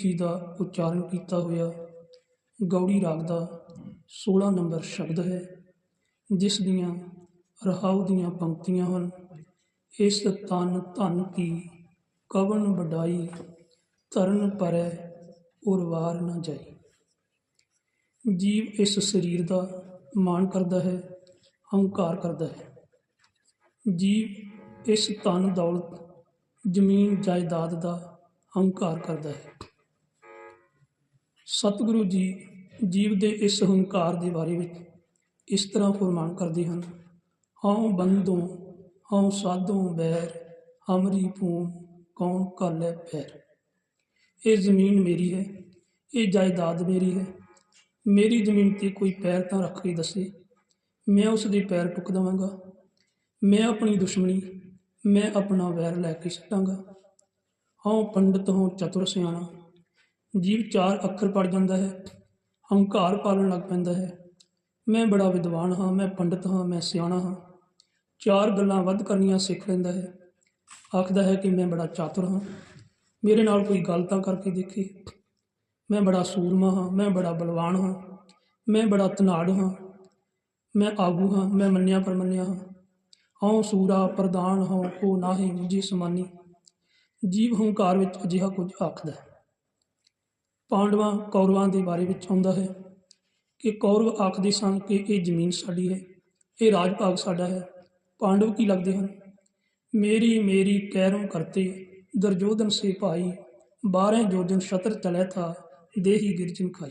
ਜੀ ਦਾ ਉਚਾਰਨ ਕੀਤਾ ਹੋਇਆ ਗੌੜੀ ਰਾਗ ਦਾ 16 ਨੰਬਰ ਸ਼ਬਦ ਹੈ, ਜਿਸ ਦੀਆਂ ਰਹਾਉ ਦੀਆਂ ਪੰਕਤੀਆਂ ਹਨ। ਇਸ ਤਨ ਧਨ ਕੀ ਕਵਨ ਵਡਾਈ, ਤਰਨ ਪਰੈ ਉਰਵਾਰ ਨਾ ਜਾਈ। ਜੀਵ ਇਸ ਸਰੀਰ ਦਾ ਮਾਣ ਕਰਦਾ ਹੈ, ਹੰਕਾਰ ਕਰਦਾ ਹੈ। ਜੀਵ ਇਸ ਧਨ ਦੌਲਤ, ਜ਼ਮੀਨ ਜਾਇਦਾਦ ਦਾ ਹੰਕਾਰ ਕਰਦਾ ਹੈ। ਸਤਿਗੁਰੂ ਜੀ ਜੀਵ ਦੇ ਇਸ ਹੰਕਾਰ ਦੇ ਬਾਰੇ ਵਿੱਚ ਇਸ ਤਰ੍ਹਾਂ ਫਰਮਾਨ ਕਰਦੇ ਹਨ, ਹਉ ਬੰਦੋਂ ਹਉ ਸਾਧੋਂ ਬੈਰ, ਹਮਰੀ ਭੂਮ, ਕੌਣ ਕਾਲੇ ਪੈਰ। ਇਹ ਜ਼ਮੀਨ ਮੇਰੀ ਹੈ, ਇਹ ਜਾਇਦਾਦ ਮੇਰੀ ਹੈ। ਮੇਰੀ ਜ਼ਮੀਨ ਤੇ ਕੋਈ ਪੈਰ ਤਾਂ ਰੱਖ ਕੇ ਦੱਸੇ। ਮੈਂ ਉਸ ਦੇ ਪੈਰ ਟੁੱਕ ਦੇਵਾਂਗਾ। ਮੈਂ ਆਪਣੀ ਦੁਸ਼ਮਣੀ, ਮੈਂ ਆਪਣਾ ਵੈਰ ਲੈ ਕੇ ਛੱਡਾਂਗਾ ਹਉ ਪੰਡਤ, ਹਉ ਚਤੁਰ ਸਿਆਣਾ ਜੀਵ ਚਾਰ ਅੱਖਰ ਪੜ ਜਾਂਦਾ ਹੈ, ਹੰਕਾਰ ਪਾਲਣ ਲੱਗ ਪੈਂਦਾ ਹੈ। ਮੈਂ ਬੜਾ ਵਿਦਵਾਨ ਹਾਂ, ਮੈਂ ਪੰਡਤ ਹਾਂ, ਮੈਂ ਸਿਆਣਾ ਹਾਂ। ਚਾਰ ਗੱਲਾਂ ਵੱਧ ਕਰਨੀਆਂ ਸਿੱਖ ਲੈਂਦਾ ਹੈ। ਆਖਦਾ ਹੈ ਕਿ ਮੈਂ ਬੜਾ ਚਾਤੁਰ ਹਾਂ। ਮੇਰੇ ਨਾਲ ਕੋਈ ਗੱਲ ਤਾਂ ਕਰਕੇ ਦੇਖੇ। ਮੈਂ ਬੜਾ ਸੂਰਮਾ ਹਾਂ, ਮੈਂ ਬੜਾ ਬਲਵਾਨ ਹਾਂ। ਮੈਂ ਬੜਾ ਤਨਾੜ ਹਾਂ। ਮੈਂ ਆਗੂ ਹਾਂ, ਮੈਂ ਮੰਨਿਆ ਪਰਮੰਨਿਆ ਹਾਂ। ਹਉ ਸੂਰਾ ਪ੍ਰਦਾਨ ਹਉ ਕੋ ਨਾਹੀ ਮੁਝੇ ਸਮਾਨੀ। ਜੀਵ ਹੰਕਾਰ ਵਿੱਚ ਅਜਿਹਾ ਕੁਝ ਆਖਦਾ ਹੈ। ਪਾਂਡਵਾਂ ਕੌਰਵਾਂ ਦੇ ਬਾਰੇ ਵਿੱਚ ਆਉਂਦਾ ਹੈ ਕਿ ਕੌਰਵ ਆਖਦੇ ਸਨ ਕਿ ਇਹ ਜ਼ਮੀਨ ਸਾਡੀ ਹੈ, ਇਹ ਰਾਜ ਭਾਗ ਸਾਡਾ ਹੈ। ਪਾਂਡਵ ਕੀ ਲੱਗਦੇ ਹਨ? ਮੇਰੀ ਮੇਰੀ ਕਹਿਰੋਂ ਕਰਤੇ ਦਰਜੋਧਨ ਸੇ ਭਾਈ, ਬਾਰਹ ਜੋਜਨ ਸ਼ਤਰ ਚਲੇ ਥਾ, ਦੇਹੀ ਗਿਰਜਨ ਖਾਈ।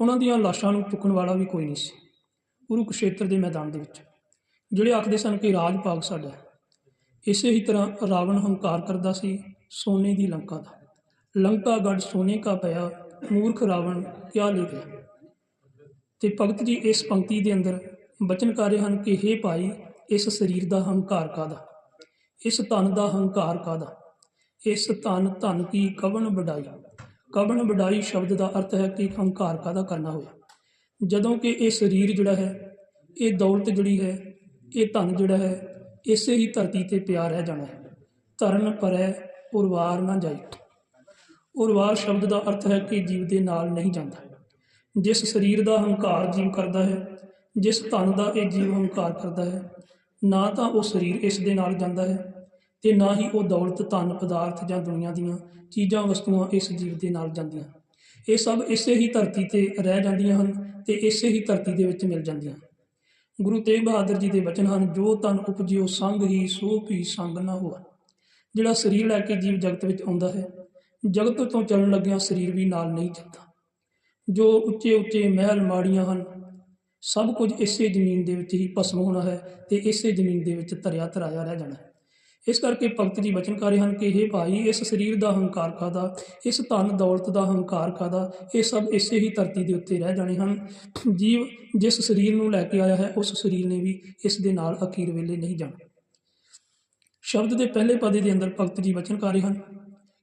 ਉਹਨਾਂ ਦੀਆਂ ਲਾਸ਼ਾਂ ਨੂੰ ਚੁੱਕਣ ਵਾਲਾ ਵੀ ਕੋਈ ਨਹੀਂ ਸੀ। ਕੁਰੂਕਸ਼ੇਤਰ ਦੇ ਮੈਦਾਨ ਦੇ ਵਿੱਚ ਜਿਹੜੇ ਆਖਦੇ ਸਨ ਕਿ ਰਾਜ ਭਾਗ ਸਾਡਾ ਹੈ, ਇਸੇ ਹੀ ਤਰ੍ਹਾਂ ਰਾਵਣ ਹੰਕਾਰ ਕਰਦਾ ਸੀ ਸੋਨੇ ਦੀ ਲੰਕਾ ਦਾ। ਲੰਕਾ ਗੜ ਸੋਨੇ ਕਾ ਪਿਆ, ਮੂਰਖ ਰਾਵਣ ਕਿਆ ਲੈ ਗਿਆ? ਤੇ ਭਗਤ ਜੀ ਇਸ ਪੰਕਤੀ ਦੇ ਅੰਦਰ ਬਚਨ ਕਰ ਰਹੇ ਹਨ ਕਿ हे ਭਾਈ, ਇਸ ਸਰੀਰ ਦਾ ਹੰਕਾਰ ਕਾਦਾ ਇਸ ਤਨ ਦਾ ਹੰਕਾਰ ਕਾਦਾ ਇਸ ਤਨ ਧਨ ਕੀ ਕਵਣ ਵਡਾਈ? ਕਵਣ ਵਡਾਈ ਸ਼ਬਦ ਦਾ ਅਰਥ ਹੈ ਕਿ ਹੰਕਾਰ ਕਾਦਾ ਕਰਨਾ ਹੋਇਆ? ਜਦੋਂ ਕਿ ਇਹ ਸਰੀਰ ਜਿਹੜਾ ਹੈ, ਇਹ ਦੌਲਤ ਜਿਹੜੀ ਹੈ, ਇਹ ਧਨ ਜਿਹੜਾ ਹੈ, ਇਸੇ ਹੀ ਧਰਤੀ ਤੇ ਪਿਆ ਰਹਿ ਜਾਣਾ ਹੈ। ਧਰਨ ਪਰੈ ਪੁਰਵਾਰ ਨਾ ਜਾਈ। ਉਰਵਾਰ ਸ਼ਬਦ ਦਾ ਅਰਥ ਹੈ ਕਿ ਜੀਵ ਦੇ ਨਾਲ ਨਹੀਂ ਜਾਂਦਾ। ਜਿਸ ਸਰੀਰ ਦਾ ਹੰਕਾਰ ਜੀਵ ਕਰਦਾ ਹੈ, ਜਿਸ ਧਨ ਦਾ ਇਹ ਜੀਵ ਹੰਕਾਰ ਕਰਦਾ ਹੈ, ਨਾ ਤਾਂ ਉਹ ਸਰੀਰ ਇਸ ਦੇ ਨਾਲ ਜਾਂਦਾ ਹੈ ਤੇ ਨਾ ਹੀ ਉਹ ਦੌਲਤ, ਧਨ, ਪਦਾਰਥ ਜਾਂ ਦੁਨੀਆ ਦੀਆਂ ਚੀਜ਼ਾਂ, ਵਸਤੂਆਂ ਇਸ ਜੀਵ ਦੇ ਨਾਲ ਜਾਂਦੀਆਂ। ਇਹ ਸਭ ਇਸੇ ਹੀ ਧਰਤੀ ਤੇ ਰਹਿ ਜਾਂਦੀਆਂ ਹਨ ਤੇ ਇਸੇ ਹੀ ਧਰਤੀ ਦੇ ਵਿੱਚ ਮਿਲ ਜਾਂਦੀਆਂ। ਗੁਰੂ ਤੇਗ ਬਹਾਦਰ ਜੀ ਦੇ ਬਚਨ ਹਨ, ਜੋ ਤਨ ਉਪਜਿਓ, ਸੰਗ ਹੀ ਸੋ ਵੀ ਸੰਗ ਨਾ ਹੋਆ। ਜਿਹੜਾ ਸਰੀਰ ਲੈ ਕੇ ਜੀਵ ਜਗਤ ਵਿੱਚ ਆਉਂਦਾ ਹੈ ਜਗਤ ਤੋਂ ਚੱਲਣ ਲੱਗਿਆ ਸਰੀਰ ਵੀ ਨਾਲ ਨਹੀਂ ਚੱਲਦਾ ਜੋ ਉੱਚੇ ਉੱਚੇ ਮਹਿਲ ਮਾੜੀਆਂ ਹਨ, ਸਭ ਕੁਝ ਇਸੇ ਜ਼ਮੀਨ ਦੇ ਵਿੱਚ ਹੀ ਭਸਮ ਹੋਣਾ ਹੈ ਤੇ ਇਸੇ ਜ਼ਮੀਨ ਦੇ ਵਿੱਚ ਧਰਿਆ ਧਰਾਇਆ ਰਹਿ ਜਾਣਾ ਹੈ। ਇਸ ਕਰਕੇ ਭਗਤ ਜੀ ਬਚਨ ਕਰ ਰਹੇ ਹਨ ਕਿ ਇਹ ਭਾਈ, ਇਸ ਸਰੀਰ ਦਾ ਹੰਕਾਰ ਕਾਦਾ ਇਸ ਧਨ ਦੌਲਤ ਦਾ ਹੰਕਾਰ ਕਾਦਾ ਇਹ ਸਭ ਇਸੇ ਹੀ ਧਰਤੀ ਦੇ ਉੱਤੇ ਰਹਿ ਜਾਣੇ ਹਨ। ਜੀਵ ਜਿਸ ਸਰੀਰ ਨੂੰ ਲੈ ਕੇ ਆਇਆ ਹੈ, ਉਸ ਸਰੀਰ ਨੇ ਵੀ ਇਸ ਦੇ ਨਾਲ ਅਖੀਰ ਵੇਲੇ ਨਹੀਂ ਜਾਣਾ। ਸ਼ਬਦ ਦੇ ਪਹਿਲੇ ਪਦੇ ਦੇ ਅੰਦਰ ਭਗਤ ਜੀ ਬਚਨ ਕਰ ਰਹੇ ਹਨ।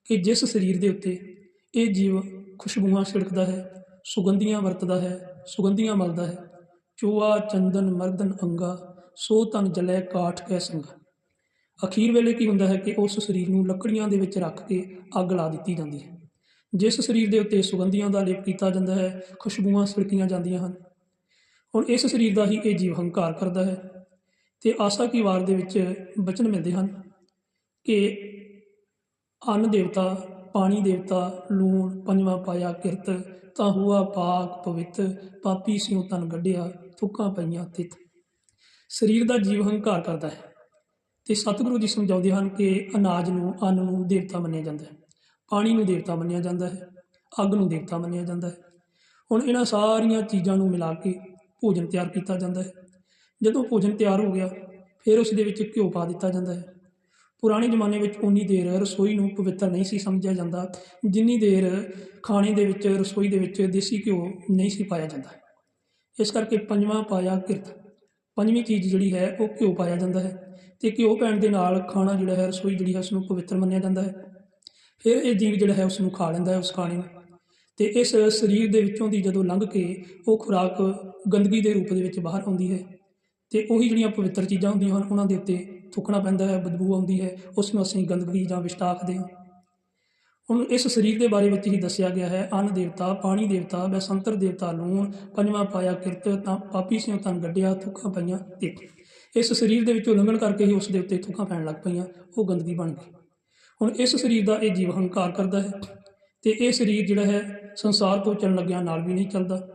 ਕਿ ਜਿਸ ਸਰੀਰ ਦੇ ਉੱਤੇ ਇਹ ਜੀਵ ਖੁਸ਼ਬੂਆਂ ਛਿੜਕਦਾ ਹੈ, ਸੁਗੰਧੀਆਂ ਵਰਤਦਾ ਹੈ, ਸੁਗੰਧੀਆਂ ਮਲਦਾ ਹੈ ਚੋਆ ਚੰਦਨ, ਮਰਦਨ, ਅੰਗਾ, ਸੋ ਤਨ ਜਲੇ, ਕਾਠ ਕੈ ਸੰਗਾ। ਅਖੀਰ ਵੇਲੇ ਕੀ ਹੁੰਦਾ ਹੈ ਕਿ ਉਸ ਸਰੀਰ ਨੂੰ ਲੱਕੜੀਆਂ ਦੇ ਵਿੱਚ ਰੱਖ ਕੇ ਅੱਗ ਲਾ ਦਿੱਤੀ ਜਾਂਦੀ ਹੈ। ਜਿਸ ਸਰੀਰ ਦੇ ਉੱਤੇ ਸੁਗੰਧੀਆਂ ਦਾ ਲੇਪ ਕੀਤਾ ਜਾਂਦਾ ਹੈ, ਖੁਸ਼ਬੂਆਂ ਛਿੜਕੀਆਂ ਜਾਂਦੀਆਂ ਹਨ। ਹੁਣ ਇਸ ਸਰੀਰ ਦਾ ਹੀ ਇਹ ਜੀਵ ਹੰਕਾਰ ਕਰਦਾ ਹੈ ਤੇ ਆਸਾ ਕੀ ਵਾਰ ਦੇ ਵਿੱਚ ਬਚਨ ਮਿਲਦੇ ਹਨ ਕਿ ਅੰਨ ਦੇਵਤਾ, ਪਾਣੀ ਦੇਵਤਾ, ਲੂਣ, ਪੰਜਵਾਂ ਪਾਇਆ ਕਿਰਤ, ਤਾਂ ਹੁਆ ਪਾਕ ਪਵਿੱਤ, ਪਾਪੀ ਸਿਉ ਤਨ ਗੱਡਿਆ, ਥੁੱਕਾਂ ਪਈਆਂ ਤਿਤ ਸਰੀਰ ਦਾ ਜੀਵ ਹੰਕਾਰ ਕਰਦਾ ਹੈ। ਤੇ ਸਤਿਗੁਰੂ ਜੀ ਸਮਝਾਉਂਦੇ ਹਨ ਕਿ ਅਨਾਜ ਨੂੰ ਅੰਨ ਨੂੰ ਦੇਵਤਾ ਮੰਨਿਆ ਜਾਂਦਾ ਹੈ। ਪਾਣੀ ਨੂੰ ਦੇਵਤਾ ਮੰਨਿਆ ਜਾਂਦਾ ਹੈ। ਅੱਗ ਨੂੰ ਦੇਵਤਾ ਮੰਨਿਆ ਜਾਂਦਾ ਹੈ। ਹੁਣ ਇਹਨਾਂ ਸਾਰੀਆਂ ਚੀਜ਼ਾਂ ਨੂੰ ਮਿਲਾ ਕੇ ਭੋਜਨ ਤਿਆਰ ਕੀਤਾ ਜਾਂਦਾ ਹੈ। ਜਦੋਂ ਭੋਜਨ ਤਿਆਰ ਹੋ ਗਿਆ, ਫਿਰ ਉਸ ਦੇ ਵਿੱਚ ਘਿਓ ਪਾ ਦਿੱਤਾ ਜਾਂਦਾ ਹੈ। ਪੁਰਾਣੇ ਜ਼ਮਾਨੇ ਵਿੱਚ ਉਨੀ ਦੇਰ ਰਸੋਈ ਨੂੰ ਪਵਿੱਤਰ ਨਹੀਂ ਸੀ ਸਮਝਿਆ ਜਾਂਦਾ, ਜਿੰਨੀ ਦੇਰ ਖਾਣੇ ਦੇ ਵਿੱਚ, ਰਸੋਈ ਦੇ ਵਿੱਚ ਦੇਸੀ ਘਿਓ ਨਹੀਂ ਸੀ ਪਾਇਆ ਜਾਂਦਾ। ਇਸ ਕਰਕੇ ਪੰਜਵਾਂ ਪਾਇਆ ਕਿਰਤ। ਪੰਜਵੀਂ ਚੀਜ਼ ਜਿਹੜੀ ਹੈ, ਉਹ ਘਿਓ ਪਾਇਆ ਜਾਂਦਾ ਹੈ ਤੇ ਘਿਓ ਪੈਣ ਦੇ ਨਾਲ ਖਾਣਾ ਜਿਹੜਾ ਹੈ, ਰਸੋਈ ਜਿਹੜੀ ਹੈ ਉਸ ਨੂੰ ਪਵਿੱਤਰ ਮੰਨਿਆ ਜਾਂਦਾ ਹੈ। ਫਿਰ ਇਹ ਜੀਵ ਜਿਹੜਾ ਹੈ ਉਸ ਨੂੰ ਖਾ ਲੈਂਦਾ ਹੈ ਉਸ ਖਾਣੇ ਨੂੰ ਤੇ ਇਸ ਸਰੀਰ ਦੇ ਵਿੱਚੋਂ ਦੀ ਜਦੋਂ ਲੰਘ ਕੇ ਉਹ ਖੁਰਾਕ ਗੰਦਗੀ ਦੇ ਰੂਪ ਦੇ ਵਿੱਚ ਬਾਹਰ ਆਉਂਦੀ ਹੈ ਤੇ ਉਹੀ ਜਿਹੜੀਆਂ ਪਵਿੱਤਰ ਚੀਜ਼ਾਂ ਹੁੰਦੀਆਂ ਹਨ, ਉਹਨਾਂ ਦੇ ਉੱਤੇ ਥੁੱਕਣਾ ਪੈਂਦਾ ਹੈ, ਬਦਬੂ ਆਉਂਦੀ ਹੈ, ਉਸ ਨੂੰ ਅਸੀਂ ਗੰਦਗੀ ਜਾਂ ਵਿਸ਼ਟ ਆਖਦੇ ਹਾਂ। ਹੁਣ ਇਸ ਸਰੀਰ ਦੇ ਬਾਰੇ ਵਿੱਚ ਹੀ ਦੱਸਿਆ ਗਿਆ ਹੈ, ਅੰਨ ਦੇਵਤਾ, ਪਾਣੀ ਦੇਵਤਾ, ਬੈਸੰਤਰ ਦੇਵਤਾ, ਲੂਣ, ਪੰਜਵਾਂ ਪਾਇਆ ਕਿਰਤ, ਤਾਂ ਪਾਪੀ ਸਿਉ ਤਨ ਗੱਡਿਆ, ਥੁੱਕਾਂ ਪਈਆਂ ਤੇ ਇਸ ਸਰੀਰ ਦੇ ਵਿੱਚੋਂ ਲੰਘਣ ਕਰਕੇ ਹੀ ਉਸ ਦੇ ਉੱਤੇ ਥੁੱਕਾਂ ਪੈਣ ਲੱਗ ਪਈਆਂ, ਉਹ ਗੰਦਗੀ ਬਣ ਗਈ। ਹੁਣ ਇਸ ਸਰੀਰ ਦਾ ਇਹ ਜੀਵ ਹੰਕਾਰ ਕਰਦਾ ਹੈ ਤੇ ਇਹ ਸਰੀਰ ਜਿਹੜਾ ਹੈ, ਸੰਸਾਰ ਤੋਂ ਚੱਲਣ ਲੱਗਿਆ ਨਾਲ ਵੀ ਨਹੀਂ ਚੱਲਦਾ।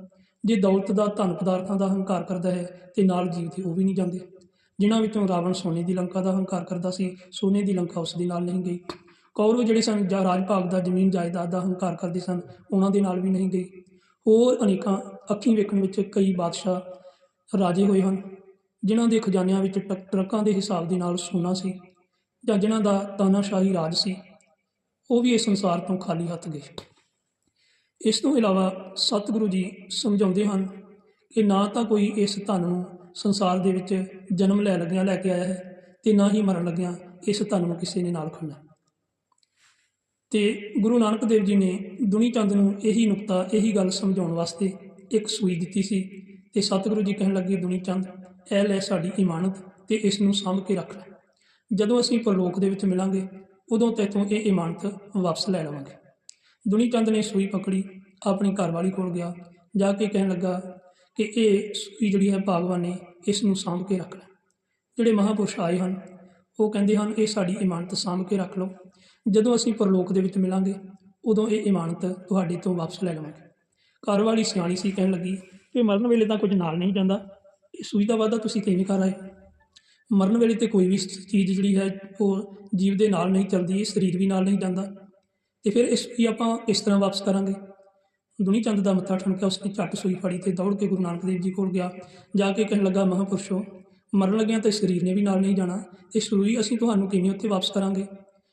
ਜੇ ਦੌਲਤ ਦਾ ਧਨ ਪਦਾਰਥਾਂ ਦਾ ਹੰਕਾਰ ਕਰਦਾ ਹੈ, ਤੇ ਨਾਲ ਜੀਵ ਤੇ ਉਹ ਵੀ ਨਹੀਂ ਜਾਂਦੇ। ਜਿਨ੍ਹਾਂ ਵਿੱਚੋਂ ਰਾਵਣ ਸੋਨੇ ਦੀ ਲੰਕਾ ਦਾ ਹੰਕਾਰ ਕਰਦਾ ਸੀ, ਸੋਨੇ ਦੀ ਲੰਕਾ ਉਸ ਦੇ ਨਾਲ ਨਹੀਂ ਗਈ। ਕੌਰਵ ਜਿਹੜੇ ਸਨ, ਜਾਂ ਰਾਜ ਭਾਗ ਦਾ, ਜ਼ਮੀਨ ਜਾਇਦਾਦ ਦਾ ਹੰਕਾਰ ਕਰਦੇ ਸਨ, ਉਹਨਾਂ ਦੇ ਨਾਲ ਵੀ ਨਹੀਂ ਗਈ। ਹੋਰ ਅਨੇਕਾਂ ਅੱਖੀਂ ਵੇਖਣ ਵਿੱਚ ਕਈ ਬਾਦਸ਼ਾਹ ਰਾਜੇ ਹੋਏ ਹਨ, ਜਿਨ੍ਹਾਂ ਦੇ ਖਜ਼ਾਨਿਆਂ ਵਿੱਚ ਟਰੱਕ- ਟਰੱਕਾਂ ਦੇ ਹਿਸਾਬ ਦੇ ਨਾਲ ਸੋਨਾ ਸੀ, ਜਾਂ ਜਿਨ੍ਹਾਂ ਦਾ ਤਾਨਾਸ਼ਾਹੀ ਰਾਜ ਸੀ। ਉਹ ਵੀ ਇਸ ਸੰਸਾਰ ਤੋਂ ਖਾਲੀ ਹੱਥ ਗਏ। ਇਸ ਤੋਂ ਇਲਾਵਾ ਸਤਿਗੁਰੂ ਜੀ ਸਮਝਾਉਂਦੇ ਹਨ ਕਿ ਨਾ ਤਾਂ ਕੋਈ ਇਸ ਧਨ ਨੂੰ ਸੰਸਾਰ ਦੇ ਵਿੱਚ ਜਨਮ ਲੈ ਲੱਗਿਆਂ, ਲੈ ਕੇ ਆਇਆ ਹੈ ਤੇ ਨਾ ਹੀ ਮਰਨ ਲੱਗਿਆਂ, ਇਸ ਧਨ ਨੂੰ ਕਿਸੇ ਨੇ ਨਾਲ ਖੜਨਾ। ਤੇ ਗੁਰੂ ਨਾਨਕ ਦੇਵ ਜੀ ਨੇ ਦੁਨੀ ਚੰਦ ਨੂੰ ਇਹੀ ਨੁਕਤਾ, ਇਹੀ ਗੱਲ ਸਮਝਾਉਣ ਵਾਸਤੇ ਇੱਕ ਸੂਈ ਦਿੱਤੀ ਸੀ ਤੇ ਸਤਿਗੁਰੂ ਜੀ ਕਹਿਣ ਲੱਗੇ, ਦੁਨੀ ਚੰਦ, ਇਹ ਲੈ ਸਾਡੀ ਇਮਾਨਤ ਤੇ ਇਸ ਨੂੰ ਸਾਂਭ ਕੇ ਰੱਖ ਲੈ। ਜਦੋਂ ਅਸੀਂ ਪਰਲੋਕ ਦੇ ਵਿੱਚ ਮਿਲਾਂਗੇ, ਉਦੋਂ ਤੇਥੋਂ ਇਹ ਇਮਾਨਤ ਵਾਪਸ ਲੈ ਲਵਾਂਗੇ। ਦੁਨੀ ਚੰਦ ਨੇ ਸੂਈ ਪਕੜੀ, ਆਪਣੀ ਘਰਵਾਲੀ ਕੋਲ ਗਿਆ, ਜਾ ਕੇ ਕਹਿਣ ਲੱਗਾ ਕਿ ਇਹ ਸੂਈ ਜਿਹੜੀ ਹੈ ਭਗਵਾਨ ਨੇ ਇਸ ਨੂੰ ਸਾਂਭ ਕੇ ਰੱਖ ਲੈ ਜਿਹੜੇ ਮਹਾਪੁਰਸ਼ ਆਏ ਹਨ, ਉਹ ਕਹਿੰਦੇ ਹਨ, ਇਹ ਸਾਡੀ ਇਮਾਨਤ ਸਾਂਭ ਕੇ ਰੱਖ ਲਓ। ਜਦੋਂ ਅਸੀਂ ਪਰਲੋਕ ਦੇ ਵਿੱਚ ਮਿਲਾਂਗੇ, ਉਦੋਂ ਇਹ ਇਮਾਨਤ ਤੁਹਾਡੇ ਤੋਂ ਵਾਪਸ ਲੈ ਲਵਾਂਗੇ। ਘਰ ਵਾਲੀ ਸਿਆਣੀ ਸੀ ਕਹਿਣ ਲੱਗੀ ਕਿ ਮਰਨ ਵੇਲੇ ਤਾਂ ਕੁਝ ਨਾਲ ਨਹੀਂ ਜਾਂਦਾ। ਇਹ ਸੂਈ ਦਾ ਵਾਅਦਾ ਤੁਸੀਂ ਕਿਵੇਂ ਕਰ ਆਏ? ਮਰਨ ਵੇਲੇ ਤੇ ਕੋਈ ਵੀ ਚੀਜ਼ ਜਿਹੜੀ ਹੈ, ਉਹ ਜੀਵ ਦੇ ਨਾਲ ਨਹੀਂ ਚੱਲਦੀ, ਇਹ ਸਰੀਰ ਵੀ ਨਾਲ ਨਹੀਂ ਜਾਂਦਾ। ਤੇ ਫਿਰ ਇਸ ਵੀ ਆਪਾਂ ਇਸ ਤਰ੍ਹਾਂ ਵਾਪਸ ਕਰਾਂਗੇ? ਦੁਨੀ ਚੰਦ ਦਾ ਮੱਥਾ ਠਣਕਿਆ, ਉਸਨੇ ਝੱਟ ਸੂਈ ਫੜੀ ਤੇ ਦੌੜ ਕੇ ਗੁਰੂ ਨਾਨਕ ਦੇਵ ਜੀ ਕੋਲ ਗਿਆ। ਜਾ ਕੇ ਕਹਿਣ ਲੱਗਾ, ਮਹਾਂਪੁਰਸ਼ੋ, ਮਰਨ ਲੱਗਿਆ ਤੇ ਸਰੀਰ ਨੇ ਵੀ ਨਾਲ ਨਹੀਂ ਜਾਣਾ ਤੇ ਸੂਈ ਅਸੀਂ ਤੁਹਾਨੂੰ ਕਿਵੇਂ ਉੱਥੇ ਵਾਪਸ ਕਰਾਂਗੇ?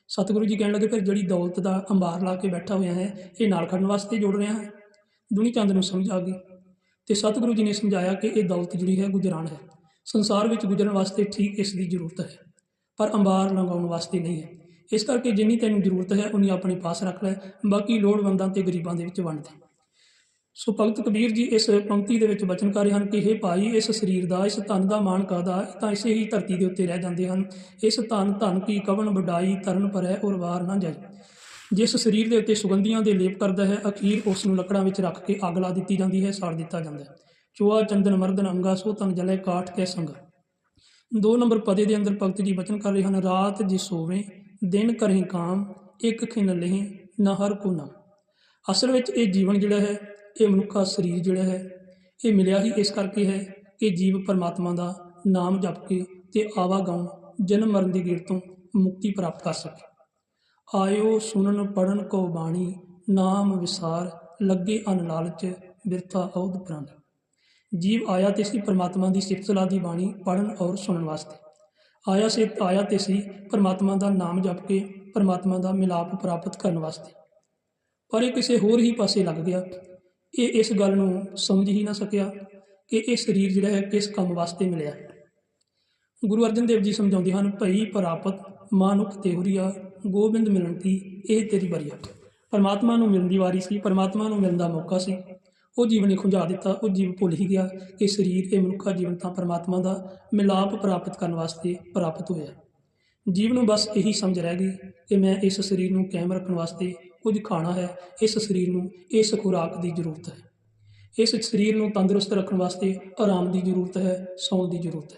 ਸਤਿਗੁਰੂ ਜੀ ਕਹਿਣ ਲੱਗੇ, ਫਿਰ ਜਿਹੜੀ ਦੌਲਤ ਦਾ ਅੰਬਾਰ ਲਾ ਕੇ ਬੈਠਾ ਹੋਇਆ ਹੈ, ਇਹ ਨਾਲ ਖੜਨ ਵਾਸਤੇ ਜੋੜ ਰਿਹਾ ਹੈ? ਦੁਨੀ ਚੰਦ ਨੂੰ ਸਮਝ ਆ ਗਈ ਤੇ ਸਤਿਗੁਰੂ ਜੀ ਨੇ ਸਮਝਾਇਆ ਕਿ ਇਹ ਦੌਲਤ ਜਿਹੜੀ ਹੈ, ਗੁਜਰਾਨ ਹੈ। ਸੰਸਾਰ ਵਿੱਚ ਗੁਜ਼ਰਨ ਵਾਸਤੇ ਠੀਕ ਇਸ ਦੀ ਜ਼ਰੂਰਤ ਹੈ, ਪਰ ਅੰਬਾਰ ਲੰਘਾਉਣ ਵਾਸਤੇ ਨਹੀਂ ਹੈ। ਇਸ ਕਰਕੇ ਜਿੰਨੀ ਤੈਨੂੰ ਜ਼ਰੂਰਤ ਹੈ, ਉਨੀ ਆਪਣੇ ਪਾਸ ਰੱਖ ਲੈ। ਬਾਕੀ ਲੋੜਵੰਦਾਂ ਤੇ ਗਰੀਬਾਂ ਦੇ ਵਿੱਚ ਵੰਡ ਦੇ। ਸੋ ਭਗਤ ਕਬੀਰ ਜੀ, ਇਸ ਪੰਕਤੀ ਦੇ ਵਿੱਚ ਬਚਨ ਕਰ ਰਹੇ ਹਨ ਕਿ ਇਹ ਭਾਈ, ਇਸ ਸਰੀਰ ਦਾ, ਇਸ ਧਨ ਦਾ ਮਾਣ ਕਾਦਾ ਇਹ ਤਾਂ ਇਸੇ ਹੀ ਧਰਤੀ ਦੇ ਉੱਤੇ ਰਹਿ ਜਾਂਦੇ ਹਨ। ਇਸ ਧਨ ਧਨ ਕੀ ਕਵਣ ਵਡਾਈ, ਤਰਨ ਪਰੈ ਔਰ ਵਾਰ ਨਾ ਜਾਏ। ਜਿਸ ਸਰੀਰ ਦੇ ਉੱਤੇ ਸੁਗੰਧੀਆਂ ਦੇ ਲੇਪ ਕਰਦਾ ਹੈ, ਅਖੀਰ ਉਸ ਨੂੰ ਲੱਕੜਾਂ ਵਿੱਚ ਰੱਖ ਕੇ ਅੱਗ ਲਾ ਦਿੱਤੀ ਜਾਂਦੀ ਹੈ, ਸਾੜ ਦਿੱਤਾ ਜਾਂਦਾ ਹੈ। ਚੋਆ ਚੰਦਨ, ਮਰਦਨ, ਅੰਗਾ, ਸੋ ਤਨ ਜਲੇ, ਕਾਠ ਕੇ ਸੰਗ। ਦੋ ਨੰਬਰ ਪਦੇ ਦੇ ਅੰਦਰ ਭਗਤ ਜੀ ਬਚਨ ਕਰ ਰਹੇ ਹਨ, ਰਾਤ ਜਿ ਸੋਵੇ, ਦਿਨ ਕਰੇ ਕਾਮ, ਇੱਕ ਖਿਨ ਲਹਿ, ਨਾ ਹਰ ਕੋ ਨਾ ਅਸਲ ਵਿੱਚ ਇਹ ਜੀਵਨ ਜਿਹੜਾ ਹੈ ਇਹ ਮਨੁੱਖਾ ਸਰੀਰ ਜਿਹੜਾ ਹੈ, ਇਹ ਮਿਲਿਆ ਹੀ ਇਸ ਕਰਕੇ ਹੈ ਕਿ ਜੀਵ ਪਰਮਾਤਮਾ ਦਾ ਨਾਮ ਜਪ ਕੇ ਤੇ ਆਵਾਗਾਉ ਜਨਮ ਮਰਨ ਦੀ ਗੇੜ ਤੋਂ ਮੁਕਤੀ ਪ੍ਰਾਪਤ ਕਰ ਸਕੇ। ਆਇਓ ਸੁਣਨ ਪੜਨ ਕੋ ਬਾਣੀ, ਨਾਮ ਵਿਸਾਰ, ਲੱਗੇ ਅਨ ਲਾਲਚ, ਬਿਰਥਾ ਔਦ ਪ੍ਰਾਨੀ ਜੀਵ ਆਇਆ ਤੇ ਸੀ ਪਰਮਾਤਮਾ ਦੀ ਸਿਫਤ ਸਲਾਹ ਦੀ ਬਾਣੀ ਪੜਨ ਔਰ ਸੁਣਨ ਵਾਸਤੇ। ਆਇਆ ਸੀ, ਆਇਆ ਤੇ ਸੀ ਪਰਮਾਤਮਾ ਦਾ ਨਾਮ ਜਪ ਕੇ ਪਰਮਾਤਮਾ ਦਾ ਮਿਲਾਪ ਪ੍ਰਾਪਤ ਕਰਨ ਵਾਸਤੇ। ਪਰ ਇਹ ਕਿਸੇ ਹੋਰ ਹੀ ਪਾਸੇ ਲੱਗ ਗਿਆ ਇਹ ਇਸ ਗੱਲ ਨੂੰ ਸਮਝ ਹੀ ਨਾ ਸਕਿਆ ਕਿ ਇਹ ਸਰੀਰ ਜਿਹੜਾ ਹੈ ਕਿਸ ਕੰਮ ਵਾਸਤੇ ਮਿਲਿਆ। ਗੁਰੂ ਅਰਜਨ ਦੇਵ ਜੀ ਸਮਝਾਉਂਦੇ ਹਨ, ਭਈ ਪ੍ਰਾਪਤ ਮਾਨੁਖ ਤੇ ਹੁਰੀਆ, ਗੋਬਿੰਦ ਮਿਲਣ ਕੀ, ਇਹ ਤੇਰੀ ਵਾਰੀ ਬਰੀਆ ਪਰਮਾਤਮਾ ਨੂੰ ਮਿਲਣ ਦੀ ਵਾਰੀ ਸੀ, ਪਰਮਾਤਮਾ ਨੂੰ ਮਿਲਣ ਦਾ ਮੌਕਾ ਸੀ। ਉਹ ਜੀਵਨ ਨੇ ਖੁੰਝਾ ਦਿੱਤਾ, ਉਹ ਜੀਵ ਭੁੱਲ ਹੀ ਗਿਆ ਕਿ ਸਰੀਰ ਇਹ ਮਨੁੱਖਾ ਜੀਵਨ ਤਾਂ ਪਰਮਾਤਮਾ ਦਾ ਮਿਲਾਪ ਪ੍ਰਾਪਤ ਕਰਨ ਵਾਸਤੇ ਪ੍ਰਾਪਤ ਹੋਇਆ। ਜੀਵ ਨੂੰ ਬਸ ਇਹੀ ਸਮਝ ਰਹਿ ਗਈ ਕਿ ਮੈਂ ਇਸ ਸਰੀਰ ਨੂੰ ਕਾਇਮ ਰੱਖਣ ਵਾਸਤੇ ਕੁਝ ਖਾਣਾ ਹੈ, ਇਸ ਸਰੀਰ ਨੂੰ ਇਸ ਖੁਰਾਕ ਦੀ ਜ਼ਰੂਰਤ ਹੈ। ਇਸ ਸਰੀਰ ਨੂੰ ਤੰਦਰੁਸਤ ਰੱਖਣ ਵਾਸਤੇ ਆਰਾਮ ਦੀ ਜ਼ਰੂਰਤ ਹੈ, ਸੌਣ ਦੀ ਜ਼ਰੂਰਤ ਹੈ।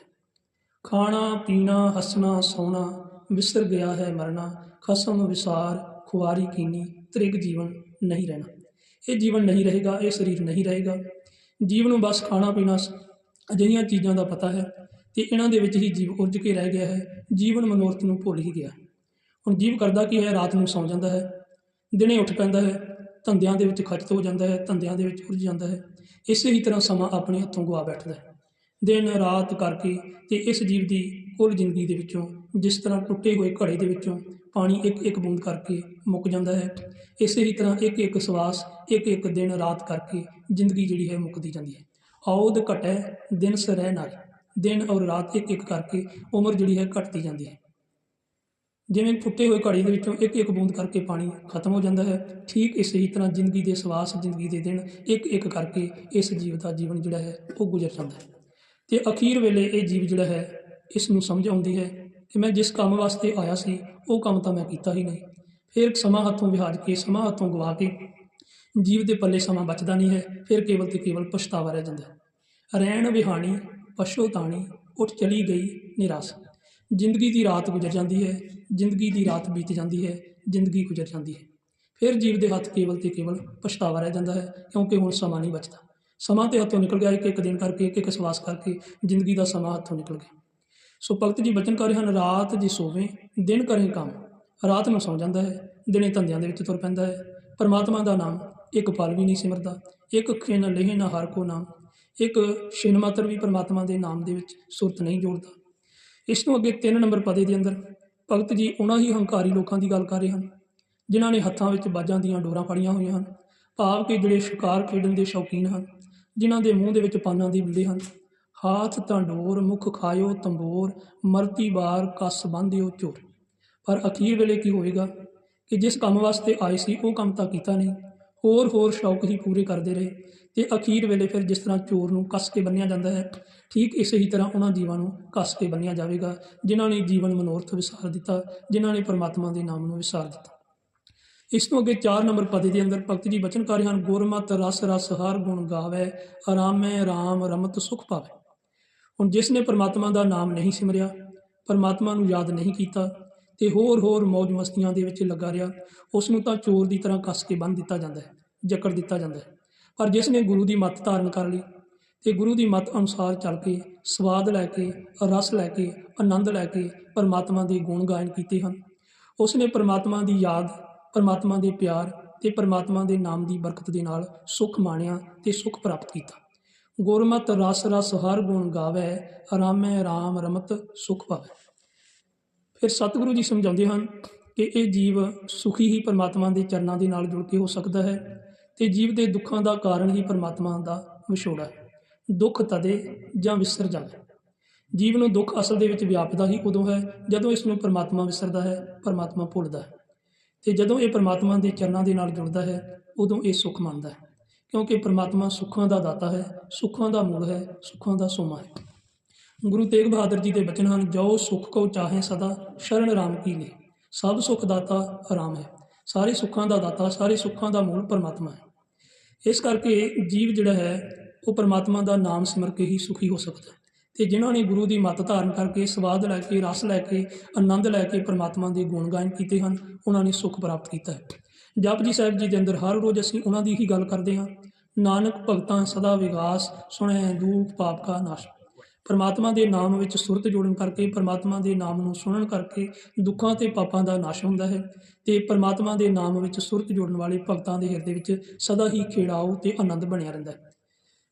ਖਾਣਾ, ਪੀਣਾ, ਹੱਸਣਾ, ਸੌਣਾ, ਵਿਸਰ ਗਿਆ ਹੈ, ਮਰਨਾ, ਖਸਮ, ਵਿਸਾਰ, ਖੁਆਰੀ ਕੀਨੀ ਤ੍ਰਿਗ ਜੀਵਨ ਨਹੀਂ ਰਹਿਣਾ। ਇਹ ਜੀਵਨ ਨਹੀਂ ਰਹੇਗਾ, ਇਹ ਸਰੀਰ ਨਹੀਂ ਰਹੇਗਾ। ਜੀਵ ਨੂੰ ਬਸ ਖਾਣਾ ਪੀਣਾ ਅਜਿਹੀਆਂ ਚੀਜ਼ਾਂ ਦਾ ਪਤਾ ਹੈ ਤੇ ਇਹਨਾਂ ਦੇ ਵਿੱਚ ਹੀ ਜੀਵ ਉਲਝ ਕੇ ਰਹਿ ਗਿਆ ਹੈ, ਜੀਵਨ ਮਨੋਰਥ ਨੂੰ ਭੁੱਲ ਹੀ ਗਿਆ। ਹੁਣ ਜੀਵ ਕਰਦਾ ਕੀ ਹੈ, ਰਾਤ ਨੂੰ ਸੌਂ ਜਾਂਦਾ ਹੈ। ਦਿਨੇ ਉੱਠ ਪੈਂਦਾ ਹੈ, ਧੰਦਿਆਂ ਦੇ ਵਿੱਚ ਖਰਚ ਹੋ ਜਾਂਦਾ ਹੈ, ਧੰਦਿਆਂ ਦੇ ਵਿੱਚ ਉਲਝ ਜਾਂਦਾ ਹੈ। ਇਸੇ ਹੀ ਤਰ੍ਹਾਂ ਸਮਾਂ ਆਪਣੇ ਹੱਥੋਂ ਗਵਾ ਬੈਠਦਾ ਹੈ। ਦਿਨ ਰਾਤ ਕਰਕੇ ਤੇ ਇਸ ਜੀਵ ਦੀ ਕੁੱਲ ਜ਼ਿੰਦਗੀ ਦੇ ਵਿੱਚੋਂ ਜਿਸ ਤਰ੍ਹਾਂ ਟੁੱਟੇ ਹੋਏ ਘੜੇ ਦੇ ਵਿੱਚੋਂ ਪਾਣੀ ਇੱਕ ਇੱਕ ਬੂੰਦ ਕਰਕੇ ਮੁੱਕ ਜਾਂਦਾ ਹੈ, ਇਸੇ ਹੀ ਤਰ੍ਹਾਂ ਇੱਕ ਇੱਕ ਸਵਾਸ, ਇੱਕ ਇੱਕ ਦਿਨ ਰਾਤ ਕਰਕੇ ਜ਼ਿੰਦਗੀ ਜਿਹੜੀ ਹੈ ਮੁੱਕਦੀ ਜਾਂਦੀ ਹੈ। ਔਦ ਘਟੈ, ਦਿਨ ਸਰੈ ਨਾਲ ਦਿਨ ਔਰ ਰਾਤ ਇੱਕ ਇੱਕ ਕਰਕੇ ਉਮਰ ਜਿਹੜੀ ਹੈ ਘਟਦੀ ਜਾਂਦੀ ਹੈ। ਜਿਵੇਂ ਫੁੱਟੇ ਹੋਏ ਘੜੇ ਦੇ ਵਿੱਚੋਂ ਇੱਕ ਇੱਕ ਬੂੰਦ ਕਰਕੇ ਪਾਣੀ ਖਤਮ ਹੋ ਜਾਂਦਾ ਹੈ, ਠੀਕ ਇਸੇ ਹੀ ਤਰ੍ਹਾਂ ਜ਼ਿੰਦਗੀ ਦੇ ਸਵਾਸ, ਜ਼ਿੰਦਗੀ ਦੇ ਦਿਨ ਇੱਕ ਇੱਕ ਕਰਕੇ ਇਸ ਜੀਵ ਦਾ ਜੀਵਨ ਜਿਹੜਾ ਹੈ, ਉਹ ਗੁਜ਼ਰ ਜਾਂਦਾ ਹੈ। ਤੇ ਅਖੀਰ ਵੇਲੇ ਇਹ ਜੀਵ ਜਿਹੜਾ ਹੈ, ਇਸ ਨੂੰ ਸਮਝ ਆਉਂਦੀ ਹੈ ਕਿ ਮੈਂ ਜਿਸ ਕੰਮ ਵਾਸਤੇ ਆਇਆ ਸੀ, ਉਹ ਕੰਮ ਤਾਂ ਮੈਂ ਕੀਤਾ ਹੀ ਨਹੀਂ। ਫਿਰ ਸਮਾਂ ਹੱਥੋਂ ਵਿਹਾਜ ਕੇ, ਸਮਾਂ ਹੱਥੋਂ ਗਵਾ ਕੇ ਜੀਵ ਦੇ ਪੱਲੇ ਸਮਾਂ ਬਚਦਾ ਨਹੀਂ ਹੈ, ਫਿਰ ਕੇਵਲ ਤੇ ਕੇਵਲ ਪਛਤਾਵਾ ਰਹਿ ਜਾਂਦਾ ਰਹਿਣ ਵਿਹਾਣੀ ਪਸ਼ੋ ਤਾਣੀ, ਉੱਠ ਚਲੀ ਗਈ ਨਿਰਾਸ਼। ਜ਼ਿੰਦਗੀ ਦੀ ਰਾਤ ਗੁਜ਼ਰ ਜਾਂਦੀ ਹੈ, ਜ਼ਿੰਦਗੀ ਦੀ ਰਾਤ ਬੀਤ ਜਾਂਦੀ ਹੈ, ਜ਼ਿੰਦਗੀ ਗੁਜ਼ਰ ਜਾਂਦੀ ਹੈ। ਫਿਰ ਜੀਵ ਦੇ ਹੱਥ ਕੇਵਲ ਤੇ ਕੇਵਲ ਪਛਤਾਵਾ ਰਹਿ ਜਾਂਦਾ ਹੈ, ਕਿਉਂਕਿ ਹੁਣ ਸਮਾਂ ਨਹੀਂ ਬਚਦਾ। ਸਮਾਂ ਤੇ ਹੱਥੋਂ ਨਿਕਲ ਗਿਆ ਇੱਕ ਇੱਕ ਦਿਨ ਕਰਕੇ, ਇੱਕ ਇੱਕ ਸਵਾਸ ਕਰਕੇ ਜ਼ਿੰਦਗੀ ਦਾ ਸਮਾਂ ਹੱਥੋਂ ਨਿਕਲ ਗਿਆ। ਸੋ ਭਗਤ ਜੀ ਬਚਨ ਕਰ ਰਹੇ ਹਨ, ਰਾਤ ਜੀ ਸੋਵੇ, ਦਿਨ ਕਰੇ ਕੰਮ। ਰਾਤ ਨੂੰ ਸੌਂ ਜਾਂਦਾ ਹੈ, ਦਿਨੇ ਧੰਦਿਆਂ ਦੇ ਵਿੱਚ ਤੁਰ ਪੈਂਦਾ ਹੈ। ਪਰਮਾਤਮਾ ਦਾ ਨਾਮ ਇੱਕ ਪਲ ਵੀ ਨਹੀਂ ਸਿਮਰਦਾ, ਇੱਕ ਅੱਖੇ ਨਾ ਲਹਿ ਨਾ ਹਰ ਕੋ ਨਾਮ। ਇੱਕ ਛਿਨ ਮਾਤਰ ਵੀ ਪਰਮਾਤਮਾ ਦੇ ਨਾਮ ਦੇ ਵਿੱਚ ਸੁਰਤ ਨਹੀਂ ਜੋੜਦਾ। ਇਸ ਤੋਂ ਅੱਗੇ 3 ਨੰਬਰ ਪਤੇ ਦੇ ਅੰਦਰ ਭਗਤ ਜੀ ਉਹਨਾਂ ਹੀ ਹੰਕਾਰੀ ਲੋਕਾਂ ਦੀ ਗੱਲ ਕਰ ਰਹੇ ਹਨ, ਜਿਨ੍ਹਾਂ ਨੇ ਹੱਥਾਂ ਵਿੱਚ ਬਾਜਾਂ ਦੀਆਂ ਡੋਰਾਂ ਫੜੀਆਂ ਹੋਈਆਂ ਹਨ, ਭਾਵ ਕਿ ਜਿਹੜੇ ਸ਼ਿਕਾਰ ਖੇਡਣ ਦੇ ਸ਼ੌਕੀਨ ਹਨ, ਜਿਨ੍ਹਾਂ ਦੇ ਮੂੰਹ ਦੇ ਵਿੱਚ ਪਾਨਾਂ ਦੀ ਬਿੱਲੇ ਹਨ। ਹਾਥ ਤਾਂ ਡੋਰ, ਮੁਖ ਖਾਇਓ ਤੰਬੋਰ, ਮਰਤੀ ਬਾਰ ਕਸ ਬੰਨ੍ਹਿਓ ਚੋਰ ਪਰ ਅਖੀਰ ਵੇਲੇ ਕੀ ਹੋਏਗਾ ਕਿ ਜਿਸ ਕੰਮ ਵਾਸਤੇ ਆਏ ਸੀ, ਉਹ ਕੰਮ ਤਾਂ ਕੀਤਾ ਨਹੀਂ। ਹੋਰ ਹੋਰ ਸ਼ੌਕ ਹੀ ਪੂਰੇ ਕਰਦੇ ਰਹੇ। ਤੇ ਅਖੀਰ ਵੇਲੇ ਫਿਰ ਜਿਸ ਤਰ੍ਹਾਂ ਚੋਰ ਨੂੰ ਕੱਸ ਕੇ ਬੰਨਿਆ ਜਾਂਦਾ ਹੈ, ਠੀਕ ਇਸੇ ਹੀ ਤਰ੍ਹਾਂ ਉਹਨਾਂ ਜੀਵਾਂ ਨੂੰ ਕੱਸ ਕੇ ਬੰਨਿਆ ਜਾਵੇਗਾ, ਜਿਨ੍ਹਾਂ ਨੇ ਜੀਵਨ ਮਨੋਰਥ ਵਿਸਾਰ ਦਿੱਤਾ, ਜਿਨ੍ਹਾਂ ਨੇ ਪਰਮਾਤਮਾ ਦੇ ਨਾਮ ਨੂੰ ਵਿਸਾਰ ਦਿੱਤਾ। ਇਸ ਤੋਂ ਅੱਗੇ 4 ਨੰਬਰ ਪਦੇ ਦੇ ਅੰਦਰ ਭਗਤ ਜੀ ਬਚਨ ਕਰ ਰਹੇ ਹਨ ਗੁਰਮਤਿ ਰਸ ਰਸ, ਹਰ ਗੁਣ ਗਾਵੇ, ਆਰਾਮੈ RAM ਰਮਤ, ਸੁਖ ਪਾਵੇ। ਹੁਣ ਜਿਸ ਨੇ ਪਰਮਾਤਮਾ ਦਾ ਨਾਮ ਨਹੀਂ ਸਿਮਰਿਆ, ਪਰਮਾਤਮਾ ਨੂੰ ਯਾਦ ਨਹੀਂ ਕੀਤਾ ਤੇ ਹੋਰ ਹੋਰ ਮौज ਮਸਤੀਆਂ ਦੇ ਵਿੱਚ ਲੱਗਾ ਰਿਹਾ, ਉਸ ਨੂੰ ਤਾਂ ਚੋਰ ਦੀ ਤਰ੍ਹਾਂ ਕੱਸ ਕੇ ਬੰਨ੍ਹ ਦਿੱਤਾ ਜਾਂਦਾ ਹੈ, ਜਕੜ ਦਿੱਤਾ ਜਾਂਦਾ ਹੈ। ਪਰ ਜਿਸ ਨੇ ਗੁਰੂ ਦੀ ਮੱਤ ਧਾਰਨ ਕਰ ਲਈ ਤੇ ਗੁਰੂ ਦੀ ਮੱਤ ਅਨੁਸਾਰ ਚੱਲ ਕੇ ਸਵਾਦ ਲੈ ਕੇ, ਰਸ ਲੈ ਕੇ, ਆਨੰਦ ਲੈ ਕੇ ਪਰਮਾਤਮਾ ਦੇ ਗੁਣ ਗਾਇਨ ਕੀਤੇ ਹਨ। ਉਸ ਨੇ ਪਰਮਾਤਮਾ ਦੀ ਯਾਦ, ਪਰਮਾਤਮਾ ਦੇ ਪਿਆਰ ਤੇ ਪਰਮਾਤਮਾ ਦੇ ਨਾਮ ਦੀ ਬਰਕਤ ਦੇ ਨਾਲ ਸੁਖ ਮਾਣਿਆ ਤੇ ਸੁਖ ਪ੍ਰਾਪਤ ਕੀਤਾ। ਗੁਰਮਤ ਰਸ ਰਸ ਹਰ ਗੁਣ ਗਾਵੇ, ਰਾਮੈ ਰਾਮ ਰਮਤ ਸੁਖ ਪਾਵੇ। ਫਿਰ ਸਤਿਗੁਰੂ ਜੀ ਸਮਝਾਉਂਦੇ ਹਨ ਕਿ ਇਹ ਜੀਵ ਸੁਖੀ ਹੀ ਪਰਮਾਤਮਾ ਦੇ ਚਰਨਾਂ ਦੇ ਨਾਲ ਜੁੜ ਕੇ ਹੋ ਸਕਦਾ ਹੈ। ਤੇ ਜੀਵ ਦੇ ਦੁੱਖਾਂ ਦਾ ਕਾਰਨ ਹੀ ਪਰਮਾਤਮਾ ਦਾ ਵਿਛੋੜਾ ਹੈ। ਦੁੱਖ ਤਦੇ ਜਾਂ ਵਿਸਰ ਜਾਵੇ ਜੀਵ ਨੂੰ ਦੁੱਖ ਅਸਲ ਦੇ ਵਿੱਚ ਵਿਆਪਦਾ ਹੀ ਉਦੋਂ ਹੈ? ਜਦੋਂ ਇਸ ਨੂੰ ਪਰਮਾਤਮਾ ਵਿਸਰਦਾ ਹੈ, ਪਰਮਾਤਮਾ ਭੁੱਲਦਾ ਹੈ। ਤੇ ਜਦੋਂ ਇਹ ਪਰਮਾਤਮਾ ਦੇ ਚਰਨਾਂ ਦੇ ਨਾਲ ਜੁੜਦਾ ਹੈ, ਉਦੋਂ ਇਹ ਸੁੱਖ ਮੰਨਦਾ ਹੈ। ਕਿਉਂਕਿ ਪਰਮਾਤਮਾ ਸੁੱਖਾਂ ਦਾ ਦਾਤਾ ਹੈ, ਸੁੱਖਾਂ ਦਾ ਮੂਲ ਹੈ, ਸੁੱਖਾਂ ਦਾ ਸੋਮਾ ਹੈ। ਗੁਰੂ ਤੇਗ ਬਹਾਦਰ ਜੀ ਦੇ ਬਚਨ ਹਨ, ਜੋ ਸੁਖ ਕੋ ਚਾਹੇ ਸਦਾ, ਸ਼ਰਨ ਰਾਮ ਕੀ ਨੇ। ਸਭ ਸੁਖ ਦਾਤਾ ਆਰਾਮ ਹੈ। ਸਾਰੇ ਸੁੱਖਾਂ ਦਾ ਦਾਤਾ, ਸਾਰੇ ਸੁੱਖਾਂ ਦਾ ਮੂਲ ਪਰਮਾਤਮਾ ਹੈ। ਇਸ ਕਰਕੇ ਜੀਵ ਜਿਹੜਾ ਹੈ, ਉਹ ਪਰਮਾਤਮਾ ਦਾ ਨਾਮ ਸਿਮਰ ਕੇ ਹੀ ਸੁਖੀ ਹੋ ਸਕਦਾ ਹੈ। ਤੇ ਜਿਨ੍ਹਾਂ ਨੇ ਗੁਰੂ ਦੀ ਮੱਤ ਧਾਰਨ ਕਰਕੇ ਸਵਾਦ ਲੈ ਕੇ, ਰਸ ਲੈ ਕੇ, ਆਨੰਦ ਲੈ ਕੇ ਪਰਮਾਤਮਾ ਦੇ ਗੁਣ ਗਾਇਨ ਕੀਤੇ ਹਨ, ਉਹਨਾਂ ਨੇ ਸੁਖ ਪ੍ਰਾਪਤ ਕੀਤਾ ਹੈ। ਜਪਜੀ ਸਾਹਿਬ ਜੀ ਦੇ ਅੰਦਰ ਹਰ ਰੋਜ਼ ਅਸੀਂ ਉਹਨਾਂ ਦੀ ਹੀ ਗੱਲ ਕਰਦੇ ਹਾਂ। ਨਾਨਕ ਭਗਤਾਂ ਸਦਾ ਵਿਗਾਸ ਸੁਣੈ ਦੂਖ, ਪਾਪ ਕਾ ਨਾਸ਼। ਪਰਮਾਤਮਾ ਦੇ ਨਾਮ ਵਿੱਚ ਸੁਰਤ ਜੋੜਨ ਕਰਕੇ, ਪਰਮਾਤਮਾ ਦੇ ਨਾਮ ਨੂੰ ਸੁਣਨ ਕਰਕੇ ਦੁੱਖਾਂ ਤੇ ਪਾਪਾਂ ਦਾ ਨਾਸ਼ ਹੁੰਦਾ ਹੈ ਤੇ ਪਰਮਾਤਮਾ ਦੇ ਨਾਮ ਵਿੱਚ ਸੁਰਤ ਜੋੜਨ ਵਾਲੇ ਭਗਤਾਂ ਦੇ ਹਿਰਦੇ ਵਿੱਚ ਸਦਾ ਹੀ ਖੇੜਾਓ ਤੇ ਆਨੰਦ ਬਣਿਆ ਰਹਿੰਦਾ ਹੈ।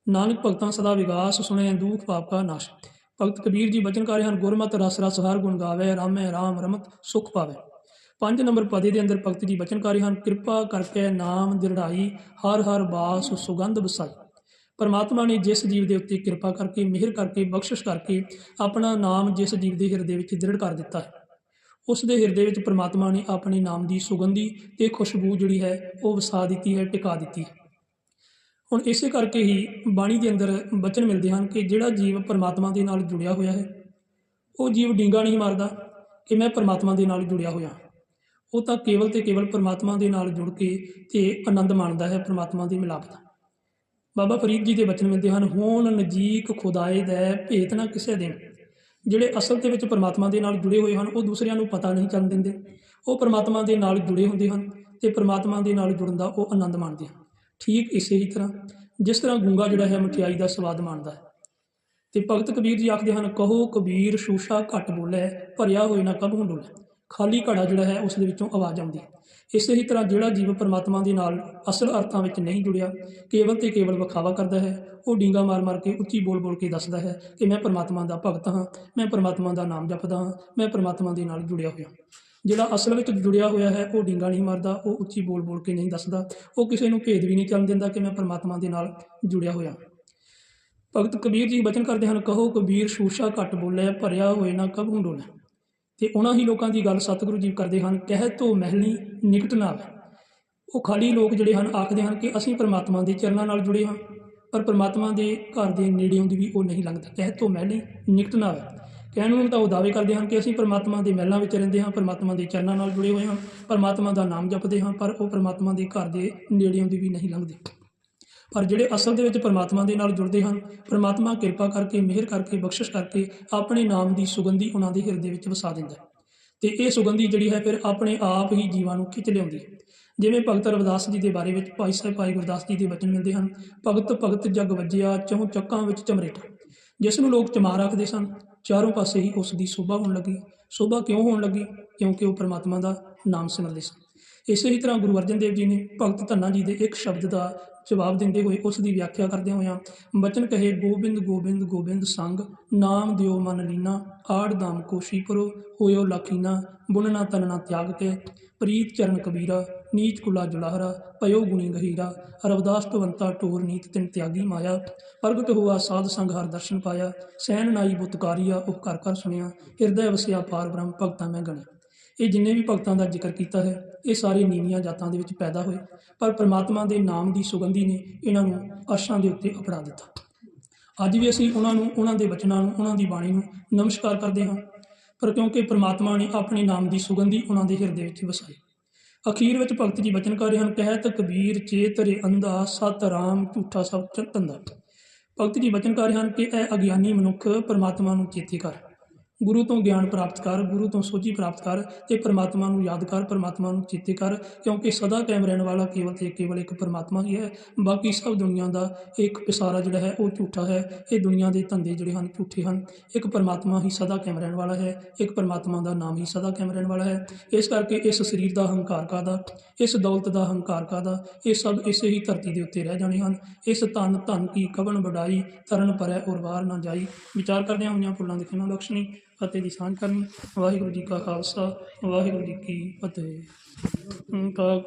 ਨਾਨਕ ਭਗਤਾਂ ਸਦਾ ਵਿਗਾਸ ਸੁਣੈ, ਦੁੱਖ ਪਾਪ ਕਾ ਨਾਸ਼। ਭਗਤ ਕਬੀਰ ਜੀ ਬਚਨ ਕਰ ਰਹੇ ਹਨ, ਗੁਰਮਤਿ ਰਸ ਰਸ ਹਰ ਗੁਣ ਗਾਵੇ, ਰਾਮੈ ਰਾਮ ਰਮਤ ਸੁਖ ਪਾਵੇ। ਪੰਜ ਨੰਬਰ ਪਦੇ ਦੇ ਅੰਦਰ ਭਗਤ ਜੀ ਬਚਨ ਕਰ ਰਹੇ ਹਨ, ਕਿਰਪਾ ਕਰਕੇ ਨਾਮ ਦਿਰੜਾਈ, ਹਰ ਹਰ ਬਾਸ ਸੁਗੰਧ ਬਸਾਈ ਪਰਮਾਤਮਾ ਨੇ ਜਿਸ ਜੀਵ ਦੇ ਉੱਤੇ ਕਿਰਪਾ ਕਰਕੇ, ਮਿਹਰ ਕਰਕੇ, ਬਖਸ਼ਿਸ਼ ਕਰਕੇ ਆਪਣਾ ਨਾਮ ਜਿਸ ਜੀਵ ਦੇ ਹਿਰਦੇ ਵਿੱਚ ਦ੍ਰਿੜ ਕਰ ਦਿੱਤਾ ਹੈ। ਉਸ ਦੇ ਹਿਰਦੇ ਵਿੱਚ ਪਰਮਾਤਮਾ ਨੇ ਆਪਣੇ ਨਾਮ ਦੀ ਸੁਗੰਧੀ ਤੇ ਖੁਸ਼ਬੂ ਜਿਹੜੀ ਹੈ, ਉਹ ਵਸਾ ਦਿੱਤੀ ਹੈ, ਟਿਕਾ ਦਿੱਤੀ ਹੈ। ਹੁਣ ਇਸੇ ਕਰਕੇ ਹੀ ਬਾਣੀ ਦੇ ਅੰਦਰ ਬਚਨ ਮਿਲਦੇ ਹਨ ਕਿ ਜਿਹੜਾ ਜੀਵ ਪਰਮਾਤਮਾ ਦੇ ਨਾਲ ਜੁੜਿਆ ਹੋਇਆ ਹੈ, ਉਹ ਜੀਵ ਡਿੰਗਾ ਨਹੀਂ ਮਾਰਦਾ ਕਿ ਮੈਂ ਪਰਮਾਤਮਾ ਦੇ ਨਾਲ ਜੁੜਿਆ ਹੋਇਆ ਉਹ ਤਾਂ ਕੇਵਲ ਤੇ ਕੇਵਲ ਪਰਮਾਤਮਾ ਦੇ ਨਾਲ ਜੁੜ ਕੇ ਤੇ ਆਨੰਦ ਮਾਣਦਾ ਹੈ, ਪਰਮਾਤਮਾ ਦੀ ਮਿਲਾਪ ਦਾ। ਬਾਬਾ ਫਰੀਦ ਜੀ ਦੇ ਬਚਨ ਮਿਲਦੇ ਹਨ, ਹੋਣ ਨਜੀਕ ਖੁਦਾਏ ਦਾ ਭੇਤ ਨਾ ਕਿਸੇ ਦੇ ਜਿਹੜੇ ਅਸਲ ਦੇ ਵਿੱਚ ਪਰਮਾਤਮਾ ਦੇ ਨਾਲ ਜੁੜੇ ਹੋਏ ਹਨ, ਉਹ ਦੂਸਰਿਆਂ ਨੂੰ ਪਤਾ ਨਹੀਂ ਚੱਲਣ ਦਿੰਦੇ। ਉਹ ਪਰਮਾਤਮਾ ਦੇ ਨਾਲ ਜੁੜੇ ਹੁੰਦੇ ਹਨ ਤੇ ਪਰਮਾਤਮਾ ਦੇ ਨਾਲ ਜੁੜਨ ਦਾ ਉਹ ਆਨੰਦ ਮਾਣਦੇ ਹਨ। ਠੀਕ ਇਸੇ ਹੀ ਤਰ੍ਹਾਂ, ਜਿਸ ਤਰ੍ਹਾਂ ਗੂੰਗਾ ਜਿਹੜਾ ਹੈ ਮਠਿਆਈ ਦਾ ਸਵਾਦ ਮਾਣਦਾ ਹੈ। ਤੇ ਭਗਤ ਕਬੀਰ ਜੀ ਆਖਦੇ ਹਨ, ਕਹੋ ਕਬੀਰ, ਸ਼ੂਸ਼ਾ ਘੱਟ ਬੋਲੇ, ਭਰਿਆ ਹੋਏ ਨਾ ਕਬਹੁ ਡੋਲੇ ਖਾਲੀ ਘੜਾ ਜਿਹੜਾ ਹੈ ਉਸ ਦੇ ਵਿੱਚੋਂ ਆਵਾਜ਼ ਆਉਂਦੀ ਹੈ। ਇਸੇ ਹੀ ਤਰ੍ਹਾਂ ਜਿਹੜਾ ਜੀਵ ਪਰਮਾਤਮਾ ਦੇ ਨਾਲ ਅਸਲ ਅਰਥਾਂ ਵਿੱਚ ਨਹੀਂ ਜੁੜਿਆ, ਕੇਵਲ ਤੇ ਕੇਵਲ ਵਿਖਾਵਾ ਕਰਦਾ ਹੈ, ਉਹ ਡੀਂਗਾ ਮਾਰ-ਮਾਰ ਕੇ ਉੱਚੀ ਬੋਲ-ਬੋਲ ਕੇ ਦੱਸਦਾ ਹੈ ਕਿ ਮੈਂ ਪਰਮਾਤਮਾ ਦਾ ਭਗਤ ਹਾਂ, ਮੈਂ ਪਰਮਾਤਮਾ ਦਾ ਨਾਮ ਜਪਦਾ ਹਾਂ, ਮੈਂ ਪਰਮਾਤਮਾ ਦੇ ਨਾਲ ਜੁੜਿਆ ਹੋਇਆ। ਜਿਹੜਾ ਅਸਲ ਵਿੱਚ ਜੁੜਿਆ ਹੋਇਆ ਹੈ, ਉਹ ਡੀਂਗਾ ਨਹੀਂ ਮਾਰਦਾ, ਉਹ ਉੱਚੀ ਬੋਲ-ਬੋਲ ਕੇ ਨਹੀਂ ਦੱਸਦਾ, ਉਹ ਕਿਸੇ ਨੂੰ ਭੇਦ ਵੀ ਨਹੀਂ ਕਰਨ ਦਿੰਦਾ ਕਿ ਮੈਂ ਪਰਮਾਤਮਾ ਦੇ ਨਾਲ ਜੁੜਿਆ ਹੋਇਆ। ਭਗਤ ਕਬੀਰ ਜੀ ਬਚਨ ਕਰਦੇ ਹਨ, ਕਹੋ ਕਬੀਰ, ਸ਼ੂਸ਼ਾ ਘੱਟ ਬੋਲੇ, ਭਰਿਆ ਹੋਏ ਨਾ ਕਬਹੁ ਡੋਲੇ ਤੇ ਉਹਨਾਂ ਹੀ ਲੋਕਾਂ ਦੀ ਗੱਲ ਸਤਿਗੁਰੂ ਜੀ ਕਰਦੇ ਹਨ, ਕਹਿ ਤੋ ਮਹਿਲੀ ਨਿਕਟ ਨਾ ਆਵੇ ਉਹ ਖਾਲੀ ਲੋਕ ਜਿਹੜੇ ਹਨ, ਆਖਦੇ ਹਨ ਕਿ ਅਸੀਂ ਪਰਮਾਤਮਾ ਦੇ ਚਰਨਾਂ ਨਾਲ ਜੁੜੇ ਹਾਂ, ਪਰ ਪਰਮਾਤਮਾ ਦੇ ਘਰ ਦੇ ਨੇੜਿਓਂ ਦੀ ਵੀ ਉਹ ਨਹੀਂ ਲੰਘਦਾ। ਕਹਿ ਤੋ ਮਹਿਲੀ ਨਿਕਟ ਨਾ ਆਵੇ ਕਹਿਣ ਨੂੰ ਤਾਂ ਉਹ ਦਾਅਵੇ ਕਰਦੇ ਹਨ ਕਿ ਅਸੀਂ ਪਰਮਾਤਮਾ ਦੇ ਮਹਿਲਾਂ ਵਿੱਚ ਰਹਿੰਦੇ ਹਾਂ, ਪਰਮਾਤਮਾ ਦੇ ਚਰਨਾਂ ਨਾਲ ਜੁੜੇ ਹੋਏ ਹਾਂ, ਪਰਮਾਤਮਾ ਦਾ ਨਾਮ ਜਪਦੇ ਹਾਂ, ਪਰ ਉਹ ਪਰਮਾਤਮਾ ਦੇ ਘਰ ਦੇ ਨੇੜਿਓਂ ਦੀ ਵੀ ਨਹੀਂ ਲੰਘਦੇ। ਪਰ ਜਿਹੜੇ ਅਸਲ ਦੇ ਵਿੱਚ ਪਰਮਾਤਮਾ ਦੇ ਨਾਲ ਜੁੜਦੇ ਹਨ, ਪਰਮਾਤਮਾ ਕਿਰਪਾ ਕਰਕੇ, ਮਿਹਰ ਕਰਕੇ, ਬਖਸ਼ਿਸ਼ ਕਰਕੇ ਆਪਣੇ ਨਾਮ ਦੀ ਸੁਗੰਧੀ ਉਹਨਾਂ ਦੇ ਹਿਰਦੇ ਵਿੱਚ ਵਸਾ ਦਿੰਦਾ ਹੈ। ਤੇ ਇਹ ਸੁਗੰਧੀ ਜਿਹੜੀ ਹੈ ਫਿਰ ਆਪਣੇ ਆਪ ਹੀ ਜੀਵਾਂ ਨੂੰ ਖਿੱਚ ਲਿਆਉਂਦੀ ਹੈ। ਜਿਵੇਂ ਭਗਤ ਰਵਿਦਾਸ ਜੀ ਦੇ ਬਾਰੇ ਵਿੱਚ ਭਾਈ ਸਾਹਿਬ ਭਾਈ ਗੁਰਦਾਸ ਜੀ ਦੇ ਵਚਨ ਮਿਲਦੇ ਹਨ, ਭਗਤ ਭਗਤ ਜਗ ਵੱਜਿਆ, ਚਹੁ ਚੱਕਾਂ ਵਿੱਚ ਚਮਰੇਟਾ ਜਿਸ ਨੂੰ ਲੋਕ ਚਮਾਰ ਆਖਦੇ ਸਨ, ਚਾਰੋਂ ਪਾਸੇ ਹੀ ਉਸ ਦੀ ਸ਼ੋਭਾ ਹੋਣ ਲੱਗੀ। ਸ਼ੋਭਾ ਕਿਉਂ ਹੋਣ ਲੱਗੀ? ਕਿਉਂਕਿ ਉਹ ਪਰਮਾਤਮਾ ਦਾ ਨਾਮ ਸਿਮਰਦੇ ਸਨ ਇਸੇ ਹੀ ਤਰ੍ਹਾਂ ਗੁਰੂ ਅਰਜਨ ਦੇਵ ਜੀ ਨੇ ਭਗਤ ਧੰਨਾ ਜੀ ਦੇ ਇੱਕ ਸ਼ਬਦ ਦਾ ਜਵਾਬ ਦਿੰਦੇ ਹੋਏ ਉਸ ਦੀ ਵਿਆਖਿਆ ਕਰਦੇ ਹੋਇਆਂ ਬਚਨ ਕਹੇ, ਗੋਬਿੰਦ ਗੋਬਿੰਦ ਗੋਬਿੰਦ ਸੰਗ, ਨਾਮ ਦਿਓ ਮਨ ਲੀਨਾ, ਆੜ ਦਾਮ ਕੋਸ਼ੀ ਕਰੋ, ਹੋਇਓ ਲਖੀਨਾ ਬੁਨਣਾ ਤਨਣਾ ਤਿਆਗ ਕੇ, ਪ੍ਰੀਤ ਚਰਨ ਕਬੀਰਾ, ਨੀਚ ਕੁਲਾ ਜੁਲਾਹਰਾ, ਭਇਓ ਗੁਣੀ ਗਹੀਰਾ, ਰਵਦਾਸ ਭਵੰਤਾ ਟੋਰ ਨੀਤ ਤਿਨ ਤਿਆਗੀ ਮਾਇਆ, ਪ੍ਰਗਟ ਹੋਆ ਸਾਧ ਸੰਗ ਹਰ ਦਰਸ਼ਨ ਪਾਇਆ, ਸੈਨ ਨਾਈ ਬੁਤਕਾਰੀਆ, ਉਹ ਘਰ ਘਰ ਸੁਣਿਆ, ਹਿਰਦੈ ਵਸਿਆ ਪਾਰ ਬ੍ਰਹਮ ਭਗਤਾਂ ਮੈਂ ਗਣਿਆ। ਇਹ ਜਿੰਨੇ ਵੀ ਭਗਤਾਂ ਦਾ ਜ਼ਿਕਰ ਕੀਤਾ ਹੈ, ਇਹ ਸਾਰੇ ਨੀਵੀਆਂ ਜਾਤਾਂ ਦੇ ਵਿੱਚ ਪੈਦਾ ਹੋਏ, ਪਰ ਪ੍ਰਮਾਤਮਾ ਦੇ ਨਾਮ ਦੀ ਸੁਗੰਧੀ ਨੇ ਇਹਨਾਂ ਨੂੰ ਅਰਸ਼ਾਂ ਦੇ ਉੱਤੇ ਅਪੜਾ ਦਿੱਤਾ। ਅੱਜ ਵੀ ਅਸੀਂ ਉਹਨਾਂ ਨੂੰ, ਉਹਨਾਂ ਦੇ ਬਚਨਾਂ ਨੂੰ, ਉਹਨਾਂ ਦੀ ਬਾਣੀ ਨੂੰ ਨਮਸਕਾਰ ਕਰਦੇ ਹਾਂ, ਪਰ ਕਿਉਂਕਿ ਪ੍ਰਮਾਤਮਾ ਨੇ ਆਪਣੇ ਨਾਮ ਦੀ ਸੁਗੰਧੀ ਉਹਨਾਂ ਦੇ ਹਿਰਦੇ ਵਿੱਚ ਵਸਾਈ। ਅਖੀਰ ਵਿੱਚ ਭਗਤ ਜੀ ਬਚਨ ਕਰ ਰਹੇ ਹਨ ਕਹਿਤ ਕਬੀਰ ਚੇਤਰੇ ਅੰਧਾ, ਸਤ ਰਾਮ ਝੂਠਾ ਸਭ ਚੰਦਾ ਭਗਤ ਜੀ ਬਚਨ ਕਰ ਰਹੇ ਹਨ ਕਿ ਇਹ ਅਗਿਆਨੀ ਮਨੁੱਖ ਪਰਮਾਤਮਾ ਨੂੰ ਚੇਤੇ ਕਰ। ਗੁਰੂ ਤੋਂ ਗਿਆਨ ਪ੍ਰਾਪਤ ਕਰ, ਗੁਰੂ ਤੋਂ ਸੋਝੀ ਪ੍ਰਾਪਤ ਕਰ ਤੇ ਪਰਮਾਤਮਾ ਨੂੰ ਯਾਦ ਕਰ, ਪਰਮਾਤਮਾ ਨੂੰ ਚੇਤੇ ਕਰ, ਕਿਉਂਕਿ ਸਦਾ ਕਾਇਮ ਰਹਿਣ ਵਾਲਾ ਕੇਵਲ ਤੇ ਕੇਵਲ ਇੱਕ ਪਰਮਾਤਮਾ ਹੀ ਹੈ। ਬਾਕੀ ਸਭ ਦੁਨੀਆ ਦਾ ਇੱਕ ਪਿਸਾਰਾ ਜਿਹੜਾ ਹੈ, ਉਹ ਝੂਠਾ ਹੈ। ਇਹ ਦੁਨੀਆ ਦੇ ਧੰਦੇ ਜਿਹੜੇ ਹਨ, ਝੂਠੇ ਹਨ। ਇੱਕ ਪਰਮਾਤਮਾ ਹੀ ਸਦਾ ਕਾਇਮ ਰਹਿਣ ਵਾਲਾ ਹੈ, ਇੱਕ ਪਰਮਾਤਮਾ ਦਾ ਨਾਮ ਹੀ ਸਦਾ ਕਾਇਮ ਰਹਿਣ ਵਾਲਾ ਹੈ। ਇਸ ਕਰਕੇ ਇਸ ਸਰੀਰ ਦਾ ਹੰਕਾਰ ਕਾਦਾ ਇਸ ਦੌਲਤ ਦਾ ਹੰਕਾਰ ਕਾਦਾ ਇਹ ਸਭ ਇਸੇ ਹੀ ਧਰਤੀ ਦੇ ਉੱਤੇ ਰਹਿ ਜਾਣੇ ਹਨ। ਇਸ ਧਨ ਧਨ ਕੀ ਕਵਨ ਵਡਾਈ, ਤਰਨ ਪਰੈ ਉਰਵਾਰ ਨਾ ਜਾਈ। ਵਿਚਾਰ ਕਰਦਿਆਂ ਹੋਈਆਂ ਫੁੱਲਾਂ ਦੀ ਖਿਮਾ ਬਖਸ਼ਣੀ। ਫਤਿਹ ਦੀ ਸਾਂਝ ਕਰਨੀ। ਵਾਹਿਗੁਰੂ ਜੀ ਕਾ ਖਾਲਸਾ ਵਾਹਿਗੁਰੂ ਜੀ ਕੀ ਫਤਿਹ। ਓੰਕਾਰ